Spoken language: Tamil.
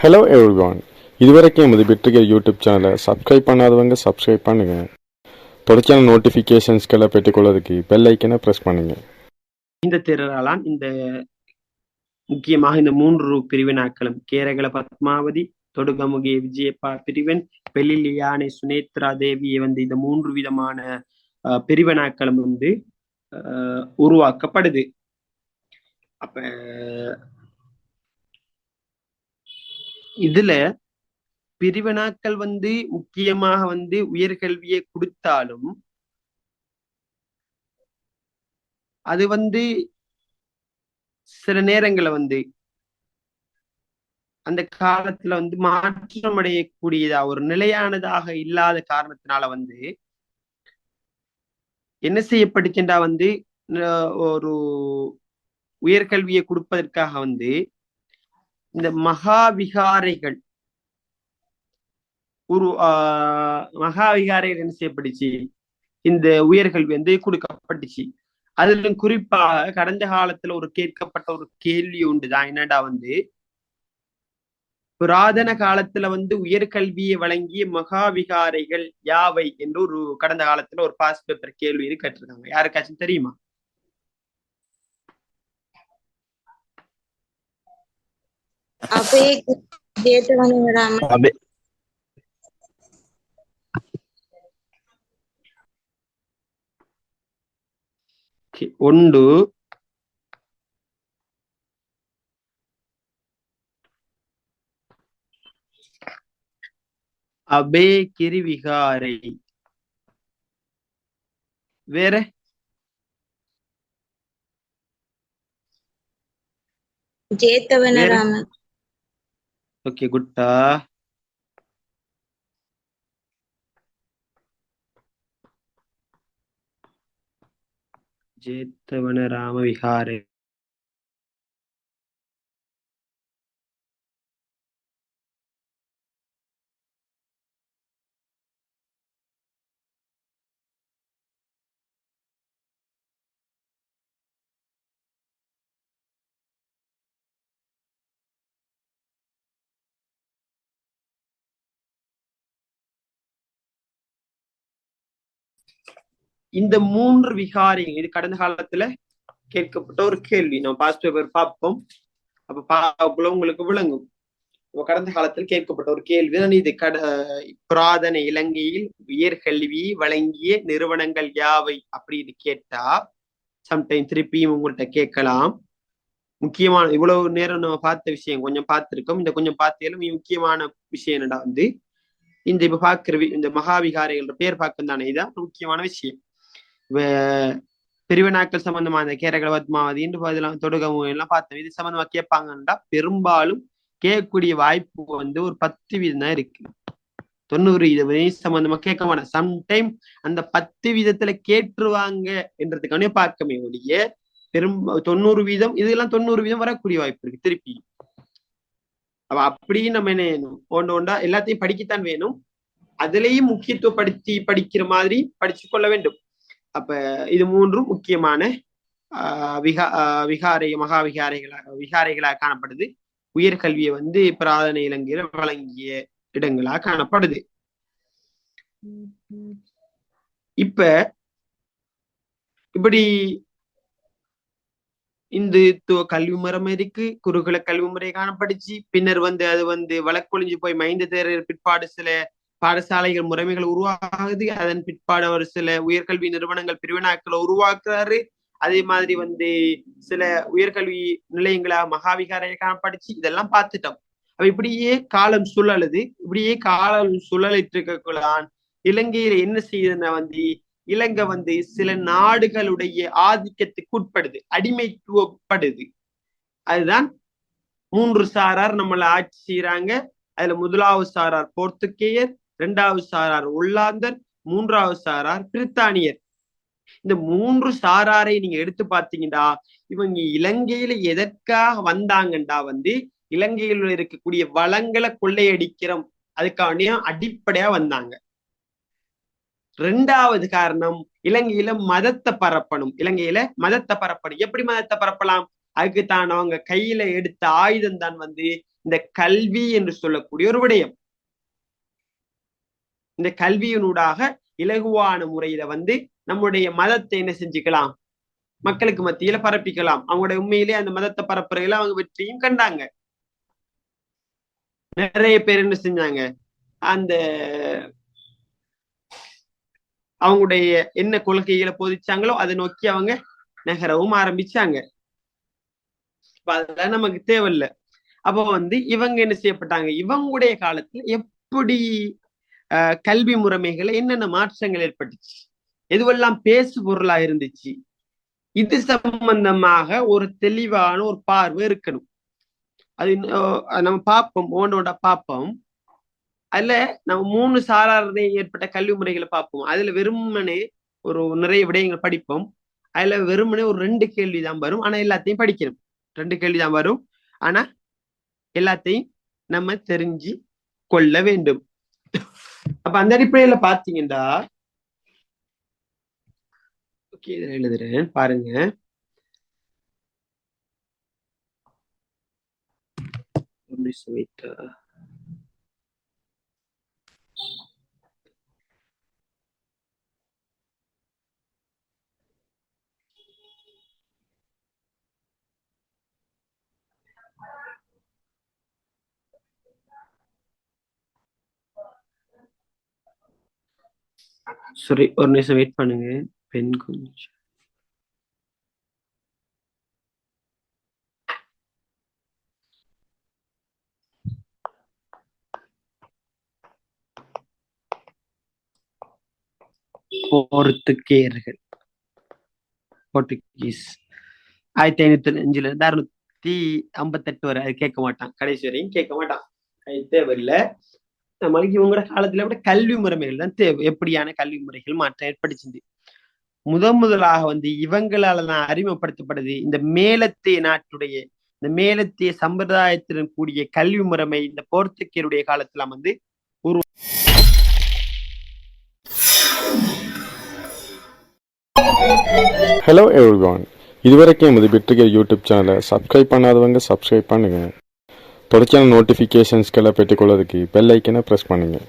ஹலோ எவ்ரிவான் இதுவரைக்கும் எமது வெற்றிகர் யூடியூப் சேனலை சப்ஸ்கிரைப் பண்ணாதவங்க சப்ஸ்கிரைப் பண்ணுங்க. தொடர்ச்சியான நோட்டிஃபிகேஷன்ஸ்களை பெற்றுக்கொள்வதற்கு பெல் ஐக்கனை ப்ரெஸ் பண்ணுங்க. இந்த திரளான் இந்த முக்கியமாக இந்த மூன்று பிரிவினாக்களும் கேரகல பத்மாவதி தொடுகமுகி விஜயப்பா பிரிவன் பெலில் யானை சுனேத்ரா தேவி வந்து இந்த மூன்று விதமான பிரிவினாக்களும் வந்து உருவாக்கப்படுது. அப்ப இதுல பிரிவினாக்கள் வந்து முக்கியமாக வந்து உயர்கல்வியை கொடுத்தாலும் அது வந்து சில நேரங்களை வந்து அந்த காலத்துல வந்து மாற்றம் அடையக்கூடியதா ஒரு நிலையானதாக இல்லாத காரணத்தினால வந்து என்ன செய்யப்படுகின்றா வந்து ஒரு உயர்கல்வியை கொடுப்பதற்காக வந்து இந்த மகாவிகாரைகள். உரு ஆஹ் மகாவிகாரைகள் என்ன செய்யப்பட்டுச்சு? இந்த உயர்கல்வி வந்து கொடுக்கப்பட்டுச்சு. அதிலும் குறிப்பாக கடந்த காலத்துல ஒரு கேட்கப்பட்ட ஒரு கேள்வி உண்டுதான் என்னடா வந்து? புராதன காலத்துல வந்து உயர்கல்வியை வழங்கிய மகாவிகாரைகள் யாவை? என்று ஒரு கடந்த காலத்துல ஒரு பாஸ் பேப்பர் கேள்வி கேட்டிருக்காங்க. யாருக்காச்சும் தெரியுமா? අපේ ජේතවනවරාම கே- ஒன்று அபே கிரிவிகாரை வேற ජේතවනරාම ஓகே குட்டா ஜேத்தவன ராம விகாரை இந்த மூன்று விகாரிகள் இது கடந்த காலத்துல கேட்கப்பட்ட ஒரு கேள்வி. நம்ம பாஸ்ட் பேப்பர் பார்ப்போம். அப்ப பார்க்கக்குள்ள உங்களுக்கு விளங்கும். கடந்த காலத்தில் கேட்கப்பட்ட ஒரு கேள்வி. தான் இது கட புராதன இலங்கையில் உயர்கல்வி வழங்கிய நிறுவனங்கள் யாவை அப்படின்னு கேட்டா சம்டைம் திருப்பியும் உங்கள்கிட்ட கேட்கலாம். முக்கியமான இவ்வளவு நேரம் நம்ம பார்த்த விஷயம் கொஞ்சம் பார்த்திருக்கோம். இந்த கொஞ்சம் பார்த்தாலும் முக்கியமான விஷயம் என்னடா வந்து இந்த இப்ப பாக்குற வி- இந்த மகாவிகாரிகள் பேர் பார்க்கும் தானே இதான் முக்கியமான விஷயம். பிரிவினாக்கள் சம்பந்தமா இந்த கேரள பத்மாவதி இதெல்லாம் தொடுகவும் எல்லாம் பார்த்தோம். இது சம்பந்தமா கேட்பாங்கன்னா பெரும்பாலும் கேட்கக்கூடிய வாய்ப்பு வந்து ஒரு பத்து வீதம் தான் இருக்கு. தொண்ணூறு இது சம்பந்தமா கேட்க மாட்டேன் சம்டைம் அந்த பத்து வீதத்துல கேட்டுருவாங்க என்றதுக்கான பார்க்கமே ஒழிய பெரும் தொண்ணூறு வீதம் இதெல்லாம் தொண்ணூறு வீதம் வரக்கூடிய வாய்ப்பு இருக்கு திருப்பி. அப்ப அப்படி நம்ம என்ன செய்யணும் ஒன்று ஒன்றா எல்லாத்தையும் படிக்கத்தான் வேணும். அதுலயும் முக்கியத்துவப்படுத்தி படிக்கிற மாதிரி படிச்சு கொள்ள வேண்டும். அப்ப இது மூன்றும் முக்கியமான ஆஹ் விகா விகாரை மகா விகாரைகளாக விகாரைகளாக காணப்படுது. உயர்கல்வியை வந்து பிராதன இலங்கையில வழங்கிய இடங்களாக காணப்படுது. இப்ப இப்படி இந்த கல்வி முறை இருக்கு குருகுல கல்வி முறை காணப்படுச்சு. பின்னர் வந்து அது வந்து வழக்கொழிஞ்சு போய் மைந்த தேரர் பிற்பாடு சில பாடசாலைகள் முறைமைகள் உருவாகுது. அதன் பிற்பாடு ஒரு சில உயர்கல்வி நிறுவனங்கள் பிரிவினாக்களை உருவாக்குறாரு. அதே மாதிரி வந்து சில உயர்கல்வி நிலையங்களா மகாவிகாரையை காணப்படுச்சு இதெல்லாம் பார்த்துட்டோம். அப்ப இப்படியே காலம் சுழலுது. இப்படியே காலம் சுழலிட்டு இருக்கக்குள்ளான் இலங்கையில என்ன செய்யுதுன்னா வந்து இலங்கை வந்து சில நாடுகளுடைய ஆதிக்கத்துக்கு உட்படுது. அடிமைத்துவப்படுது. அதுதான் மூன்று சாரார் நம்மளை ஆட்சி செய்யறாங்க அதுல முதலாவது சாரார் போர்த்துக்கேயர் இரண்டாவது சாரார் உள்ளாந்தர் மூன்றாவது சாரார் பிரித்தானியர். இந்த மூன்று சாராரை நீங்க எடுத்து பார்த்தீங்கன்னா இவங்க இலங்கையில எதற்காக வந்தாங்கண்டா வந்து இலங்கையில் இருக்கக்கூடிய வளங்களை கொள்ளையடிக்கிறோம் அதுக்காண்டியும் அடிப்படையா வந்தாங்க. ரெண்டாவது காரணம் இலங்கையில மதத்தை பரப்பணும். இலங்கையில மதத்தை பரப்பணும். எப்படி மதத்தை பரப்பலாம்? அதுக்கு தான் அவங்க கையில எடுத்த ஆயுதம் தான் வந்து இந்த கல்வி என்று சொல்லக்கூடிய ஒரு விடயம். இந்த கல்வியினூடாக இலகுவான முறையில வந்து நம்முடைய மதத்தை என்ன செஞ்சுக்கலாம்? மக்களுக்கு மத்தியில பரப்பிக்கலாம். அவங்களுடைய உண்மையிலே அந்த மதத்தை பரப்புறதுல அவங்க வெற்றியும் கண்டாங்க. நிறைய பேர் என்ன செஞ்சாங்க? அந்த அவங்களுடைய என்ன கொள்கைகளை போதிச்சாங்களோ அதை நோக்கி அவங்க நகரவும் ஆரம்பிச்சாங்க. அதெல்லாம் நமக்கு தேவையில்ல. அப்போ வந்து இவங்க என்ன செய்யப்பட்டாங்க? இவங்களுடைய காலத்துல எப்படி கல்வி முறைமைகளை என்னென்ன மாற்றங்கள் ஏற்பட்டுச்சு? எதுவெல்லாம் பேசு பொருளா இருந்துச்சு? இது சம்பந்தமாக ஒரு தெளிவான ஒரு பார்வை இருக்கணும். அது நம்ம பார்ப்போம் ஓண்டோட பார்ப்போம். அதுல நம்ம மூணு சாதாரண ஏற்பட்ட கல்வி முறைகளை பார்ப்போம். அதுல வெறுமனே ஒரு நிறைய விடயங்கள் படிப்போம். அதுல வெறுமனே ஒரு ரெண்டு கேள்வி தான் வரும். ஆனா எல்லாத்தையும் படிக்கணும் ரெண்டு கேள்வி தான் வரும். ஆனா எல்லாத்தையும் நம்ம தெரிஞ்சு கொள்ள வேண்டும். அப்ப அந்த அடிப்படையில பாத்தீங்கன்னா ஓகே இதில் எழுதுறேன். பாருங்க. ஒரு நிமிஷம் சரி ஒரு நிமிஷம் வெயிட் பண்ணுங்க. பெண் கொஞ்சம் போர்த்துக்கேயர்கள். போர்த்துகீஸ். ஆயிரத்தி ஐநூத்தி அஞ்சுல இருந்து அறுநூத்தி ஐம்பத்தெட்டு வரை அது கேட்க மாட்டான். கடைசி வரையும் கேட்க மாட்டான். அது தேவையில்லை. நம்மளுக்கு இவங்களோட காலத்துல விட கல்வி முறைமைகள் தான் தேவை. எப்படியான கல்வி முறைகள் மாற்றம் ஏற்படுச்சுது முதன் முதலாக வந்து இவங்களால தான் அறிமுகப்படுத்தப்படுது இந்த மேலத்திய நாட்டுடைய இந்த மேலத்திய சம்பிரதாயத்துடன் கூடிய கல்வி முறைமை இந்த போர்த்துகேயருடைய காலத்துல வந்து ஹலோ எவ்ரிவான் இதுவரைக்கும் எமது பெற்றுகிற யூடியூப் சேனலை சப்ஸ்கிரைப் பண்ணாதவங்க சப்ஸ்கிரைப் பண்ணுங்க. தொடர்ச்சியான நோட்டிஃபிகேஷன்ஸ்களை பெற்றுக்கொள்வதற்கு பெல் ஐக்கனை ப்ரெஸ் பண்ணுங்கள்